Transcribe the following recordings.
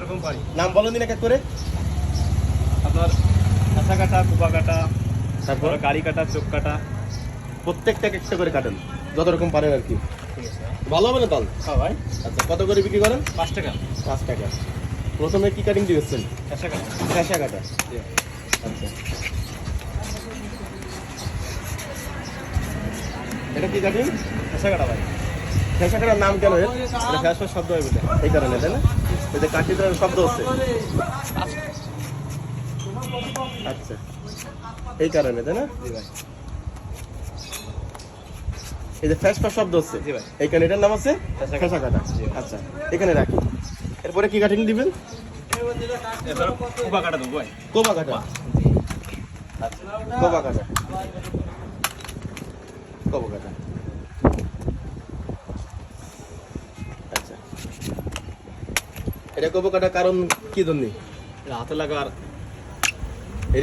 নাম বলেন দিন এক এক করে? আপনার কাঁচা কাটা কুপা কাটা তারপর? গাড়ি কাটা চোখ কাটা। প্রত্যেকটা এক একটা করে কাটেন। যত রকম পারেন আর কি। ঠিক আছে ভালো হবে না তাল হ্যাঁ ভাই। আচ্ছা কত করে বিক্রি করেন? পাঁচ টাকা। পাঁচ টাকা। প্রথমে কি কাটিং দিয়েছেন কাঁচা কাটা। ফ্যাশা কাটা। আচ্ছা। এটা কি কাটিং কাঁচা কাটা ভাই। ফ্যাশা কাটার নাম কেন এর? এটা ফ্যাশার শব্দ হয় বলে এই কারণে তাই না? এই যে কাটিটার শব্দ হচ্ছে। আচ্ছা। এই কারণে তাই না? জি ভাই। এই যে ফ্যাশ শব্দ হচ্ছে। জি ভাই। এইখানে এটার নাম আছে ফ্যাশা কাটা আচ্ছা এখানে রাখি। এরপরে কি কাটিং দিবেন? কুপা কাটা দেবো কোবা কাটা। আচ্ছা কোবা কাটা। কোবা কাটা। এটা কোবা কাটা কারণ কি জন্য হাতে লাগার।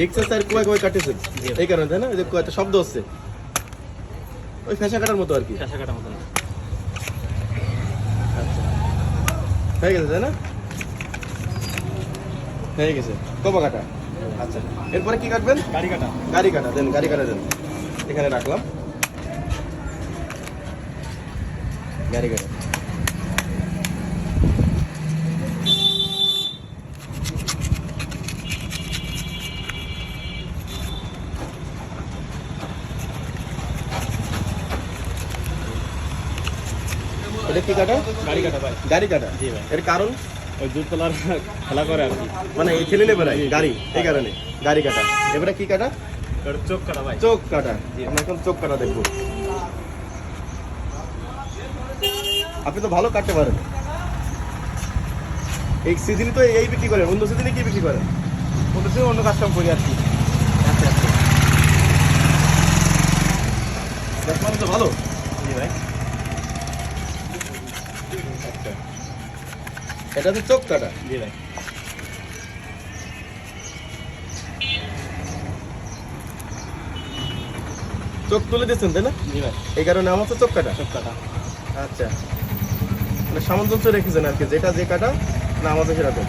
রিক্সা স্যার কোয়া কোয়া কাটেছেন জি। এই কারণে তাই না? যে একটা শব্দ হচ্ছে। ওই ফ্যাশা কাটার মতো আর কি। কাঁচা কাটা মতো আচ্ছা। হয়ে গেছে তাই না? হয়ে গেছে। কোবা কাটা। আচ্ছা। এরপরে কি কাটবেন? গাড়ি কাটা। গাড়ি কাটা দেন গাড়ি কাটা দেন। এখানে রাখলাম। গাড়ি কাটা। এটা কি কাটা? গাড়ি কাটা ভাই। গাড়ি কাটা? জি ভাই। এর কারণ? ওই দুধ খেলা করে আর কি। মানে এই ঠেলে নেবে গাড়ি এই কারণে। গাড়ি কাটা। এবারে কি কাটা? চোখ কাটা ভাই। চোখ কাটা। আমরা এখন চোখ কাটা দেখব। আপনি তো ভালো কাটতে পারেন। এই সিজনে তো এই বিক্রি করেন অন্য সিজনে কি বিক্রি করেন? অন্য সময় অন্য কাজ কাম করি আর কি। আচ্ছা আচ্ছা তো ভালো। জি ভাই আচ্ছা এটা তো চোখ কাটা। জি ভাই। চোখ তুলে দিচ্ছেন তাই না? জি ভাই। এই কারণে আমার তো চোখ কাটা। চোখ কাটা। আচ্ছা। মানে সামঞ্জস্য রেখেছেন আর কি যেটা যে কাটা না আমাদের সেরকম।